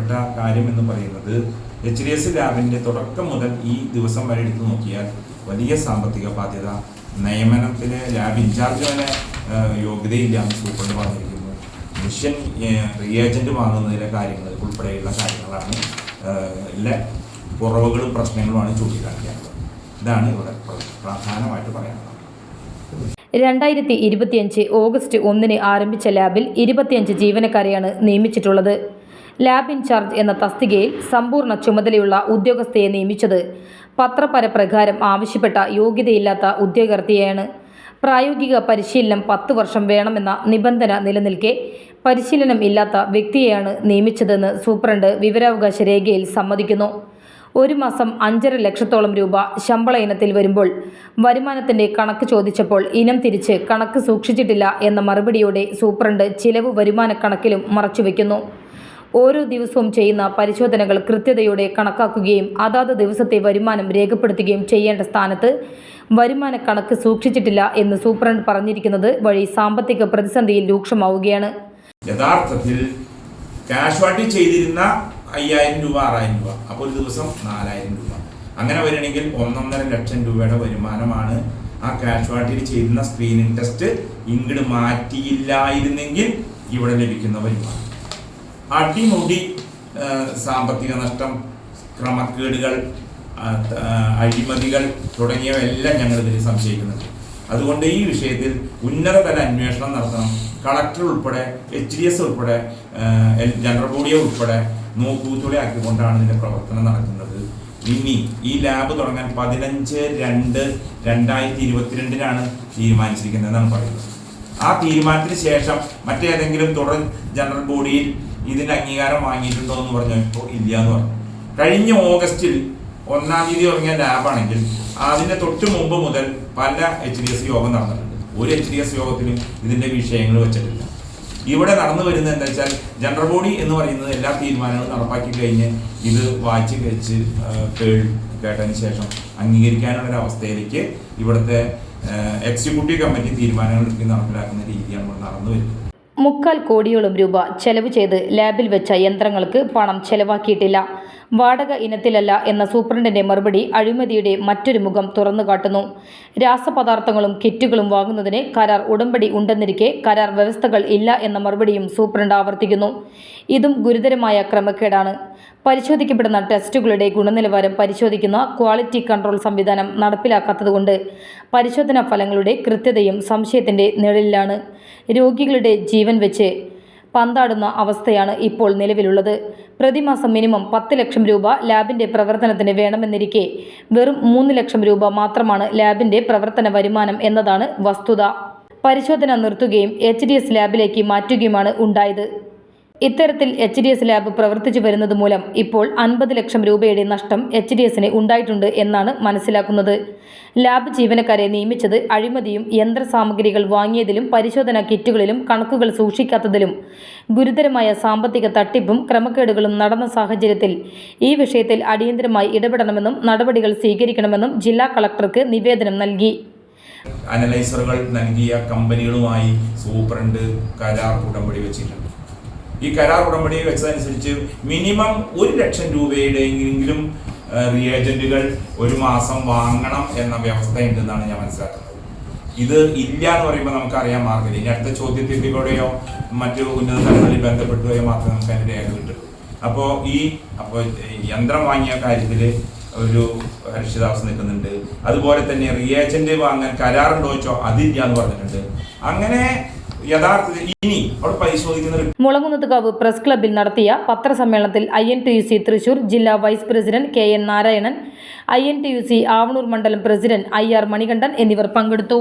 പ്രധാനപ്പെട്ട കാര്യം എന്ന് പറയുന്നത് എച്ച് ഡി എസ് ലാബിന്റെ തുടക്കം മുതൽ ഈ ദിവസം വരെ എടുത്തു നോക്കിയാൽ വലിയ സാമ്പത്തിക ബാധ്യത നിയമനത്തിലെ ലാബ് ഇൻചാർജ് വരെ യോഗ്യതയില്ല എന്ന് സൂപ്രണ്ട് പറഞ്ഞിരിക്കുന്നു. മിഷൻ റിയേജന്റ് വാങ്ങുന്നതിലെ കാര്യങ്ങൾ ഉൾപ്പെടെയുള്ള കാര്യങ്ങളാണ് എല്ലാ കുറവുകളും പ്രശ്നങ്ങളുമാണ് ചൂണ്ടിക്കാണിക്കുന്നത് ഇതാണ് ഇവിടെ പ്ര- പ്രധാനമായിട്ട് പറയാനുള്ളത്. രണ്ടായിരത്തി ഇരുപത്തിയഞ്ച് ഓഗസ്റ്റ് ഒന്നിന് ആരംഭിച്ച ലാബിൽ ഇരുപത്തിയഞ്ച് ജീവനക്കാരെയാണ് നിയമിച്ചിട്ടുള്ളത്. ലാബ് ഇൻചാർജ് എന്ന തസ്തികയിൽ സമ്പൂർണ ചുമതലയുള്ള ഉദ്യോഗസ്ഥയെ നിയമിച്ചത്. പത്രപരപ്രകാരം ആവശ്യപ്പെട്ട യോഗ്യതയില്ലാത്ത ഉദ്യോഗാർത്ഥിയാണ് പ്രായോഗിക പരിശീലനം പത്ത് വർഷം വേണമെന്ന നിബന്ധന നിലനിൽക്കെ പരിശീലനം ഇല്ലാത്ത വ്യക്തിയെയാണ് നിയമിച്ചതെന്ന് സൂപ്രണ്ട് വിവരാവകാശ രേഖയിൽ സമ്മതിക്കുന്നു. ഒരു മാസം അഞ്ചര ലക്ഷത്തോളം രൂപ ശമ്പള ഇനത്തിൽ വരുമ്പോൾ വരുമാനത്തിന്റെ കണക്ക് ചോദിച്ചപ്പോൾ ഇനം തിരിച്ച് കണക്ക് സൂക്ഷിച്ചിട്ടില്ല എന്ന മറുപടിയോടെ സൂപ്രണ്ട് ചിലവ് വരുമാന കണക്കിലും മറച്ചുവെക്കുന്നു. ഓരോ ദിവസവും ചെയ്യുന്ന പരിശോധനകൾ കൃത്യതയോടെ കണക്കാക്കുകയും അതാത് ദിവസത്തെ വരുമാനം രേഖപ്പെടുത്തുകയും ചെയ്യേണ്ട സ്ഥാനത്ത് വരുമാന കണക്ക് സൂക്ഷിച്ചിട്ടില്ല എന്ന് സൂപ്രണ്ട് പറഞ്ഞിരിക്കുന്നത് വഴി സാമ്പത്തിക പ്രതിസന്ധിയിൽ രൂക്ഷമാവുകയാണ്. യഥാർത്ഥത്തിൽ കാഷ്വാലിറ്റി ചെയ്തിരുന്ന അയ്യായിരം രൂപ ആറായിരം രൂപ അപ്പോൾ ഒരു ദിവസം നാലായിരം രൂപ. അങ്ങനെ വരികയാണെങ്കിൽ ഒന്നൊന്നര ലക്ഷം രൂപയുടെ വരുമാനമാണ് ആ കാഷ്വാലിറ്റിയിൽ ചെയ്യുന്ന സ്ക്രീനിങ് ടെസ്റ്റ് ഇങ്ങോട്ട് മാറ്റിയില്ലായിരുന്നെങ്കിൽ ഇവിടെ ലഭിക്കുന്ന വരുമാനം. അടിമുടി സാമ്പത്തിക നഷ്ടം ക്രമക്കേടുകൾ അഴിമതികൾ തുടങ്ങിയവയെല്ലാം ഞങ്ങൾ ഇതിൽ സംശയിക്കുന്നുണ്ട്. അതുകൊണ്ട് ഈ വിഷയത്തിൽ ഉന്നതതല അന്വേഷണം നടത്തണം. കളക്ടർ ഉൾപ്പെടെ എച്ച് ഡി എസ് ഉൾപ്പെടെ ജനറൽ ബോഡിയെ ഉൾപ്പെടെ നോക്കൂത്തുളയാക്കിക്കൊണ്ടാണ് ഇതിന്റെ പ്രവർത്തനം നടക്കുന്നത്. ഇനി ഈ ലാബ് തുടങ്ങാൻ പതിനഞ്ച് രണ്ട് രണ്ടായിരത്തി ഇരുപത്തിരണ്ടിനാണ് തീരുമാനിച്ചിരിക്കുന്നത് എന്നാണ് പറയുന്നത്. ആ തീരുമാനത്തിന് ശേഷം മറ്റേതെങ്കിലും തുടർ ജനറൽ ബോഡിയിൽ ഇതിന്റെ അംഗീകാരം വാങ്ങിയിട്ടുണ്ടോ എന്ന് പറഞ്ഞു ഇപ്പോൾ ഇല്ല എന്ന് പറഞ്ഞു. കഴിഞ്ഞ ഓഗസ്റ്റിൽ ഒന്നാം തീയതി തുടങ്ങിയ ലാബാണെങ്കിൽ അതിന്റെ തൊട്ട് മുമ്പ് മുതൽ പല എച്ച് ഡി എസ് യോഗം നടന്നിട്ടുണ്ട്. ഒരു എച്ച് ഡി എസ് യോഗത്തിലും ഇതിന്റെ വിഷയങ്ങൾ വെച്ചിട്ടില്ല. ഇവിടെ നടന്നു വരുന്നത് എന്താ വെച്ചാൽ ജനറൽ ബോഡി എന്ന് പറയുന്നത് എല്ലാ തീരുമാനങ്ങളും നടപ്പാക്കി കഴിഞ്ഞ് ഇത് വായിച്ച് കഴിച്ച് കേട്ടതിന് ശേഷം അംഗീകരിക്കാനുള്ള അവസ്ഥയിലേക്ക് ഇവിടുത്തെ എക്സിക്യൂട്ടീവ് കമ്മിറ്റി തീരുമാനങ്ങൾ നടപ്പിലാക്കുന്ന രീതിയാണ് ഇവിടെ നടന്നു വരുന്നത്. മുക്കാൽ കോടിയോളം രൂപ ചെലവ് ചെയ്ത് ലാബിൽ വെച്ച യന്ത്രങ്ങൾക്ക് പണം ചെലവാക്കിയിട്ടില്ല. വാടക ഇനത്തിലല്ല എന്ന സൂപ്രണ്ടിന്റെ മറുപടി അഴിമതിയുടെ മറ്റൊരു മുഖം തുറന്നു കാട്ടുന്നു. രാസപദാർത്ഥങ്ങളും കിറ്റുകളും വാങ്ങുന്നതിന് കരാർ ഉടമ്പടി ഉണ്ടെന്നിരിക്കെ കരാർ വ്യവസ്ഥകൾ ഇല്ല എന്ന മറുപടിയും സൂപ്രണ്ട് ആവർത്തിക്കുന്നു. ഇതും ഗുരുതരമായ ക്രമക്കേടാണ്. പരിശോധിക്കപ്പെടുന്ന ടെസ്റ്റുകളുടെ ഗുണനിലവാരം പരിശോധിക്കുന്ന ക്വാളിറ്റി കൺട്രോൾ സംവിധാനം നടപ്പിലാക്കാത്തതുകൊണ്ട് പരിശോധനാ ഫലങ്ങളുടെ കൃത്യതയും സംശയത്തിന്റെ നിഴലിലാണ് രോഗികളുടെ ജീവൻ വെച്ച് പന്താടുന്ന അവസ്ഥയാണ് ഇപ്പോൾ നിലവിലുള്ളത്. പ്രതിമാസം മിനിമം പത്ത് ലക്ഷം രൂപ ലാബിന്റെ പ്രവർത്തനത്തിന് വേണമെന്നിരിക്കെ വെറും മൂന്ന് ലക്ഷം രൂപ മാത്രമാണ് ലാബിന്റെ പ്രവർത്തന വരുമാനം എന്നതാണ് വസ്തുത. പരിശോധന നിർത്തുകയും എച്ച് ഡി എസ് ലാബിലേക്ക് മാറ്റുകയുമാണ് ഉണ്ടായത്. ഇത്തരത്തിൽ എച്ച് ഡി എസ് ലാബ് പ്രവർത്തിച്ചു വരുന്നത് മൂലം ഇപ്പോൾ അൻപത് ലക്ഷം രൂപയുടെ നഷ്ടം എച്ച് ഡി എസിന് ഉണ്ടായിട്ടുണ്ട് എന്നാണ് മനസ്സിലാക്കുന്നത്. ലാബ് ജീവനക്കാരെ നിയമിച്ചത് അഴിമതിയും യന്ത്രസാമഗ്രികൾ വാങ്ങിയതിലും പരിശോധനാ കിറ്റുകളിലും കണക്കുകൾ സൂക്ഷിക്കാത്തതിലും ഗുരുതരമായ സാമ്പത്തിക തട്ടിപ്പും ക്രമക്കേടുകളും നടന്ന സാഹചര്യത്തിൽ ഈ വിഷയത്തിൽ അടിയന്തരമായി ഇടപെടണമെന്നും നടപടികൾ സ്വീകരിക്കണമെന്നും ജില്ലാ കളക്ടർക്ക് നിവേദനം നൽകി. അനലൈസറുകൾ നൽകിയ കമ്പനികളുമായി സൂപ്രണ്ട് കരാർ ഉടമ്പടി വെച്ചിട്ടുണ്ട്. ഈ കരാർ ഉടമ്പടി വെച്ചതനുസരിച്ച് മിനിമം ഒരു ലക്ഷം രൂപയുടെയെങ്കിലും റിയേജന്റുകൾ ഒരു മാസം വാങ്ങണം എന്ന വ്യവസ്ഥ ഉണ്ടെന്നാണ് ഞാൻ മനസ്സിലാക്കുന്നത്. ഇത് ഇല്ല എന്ന് പറയുമ്പോൾ നമുക്കറിയാൻ മാർഗമില്ല. ഇനി അടുത്ത ചോദ്യത്തിലൂടെയോ മറ്റു ഉന്നത തലങ്ങളിൽ ബന്ധപ്പെട്ടുകയോ മാത്രമേ നമുക്ക് അതിന്റെ രേഖ കിട്ടുള്ളൂ അപ്പോൾ ഈ അപ്പോൾ യന്ത്രം വാങ്ങിയ കാര്യത്തിൽ ഒരു അരിഷിതാവസ്ഥ നിൽക്കുന്നുണ്ട്. അതുപോലെ തന്നെ റിയേജന്റ് വാങ്ങാൻ കരാറുണ്ടോ വെച്ചോ അതില്ല എന്ന് പറഞ്ഞിട്ടുണ്ട്. അങ്ങനെ യഥാർത്ഥത്തിൽ പ്രസ് ക്ലബ്ബിൽ നടത്തിയ പത്രസമ്മേളനത്തിൽ I N T U C Thrissur ജില്ലാ vice president K N Narayanan I N T U C Avanur മണ്ഡലം പ്രസിഡന്റ് ഐ ആർ മണികണ്ഠൻ എന്നിവർ പങ്കെടുത്തു.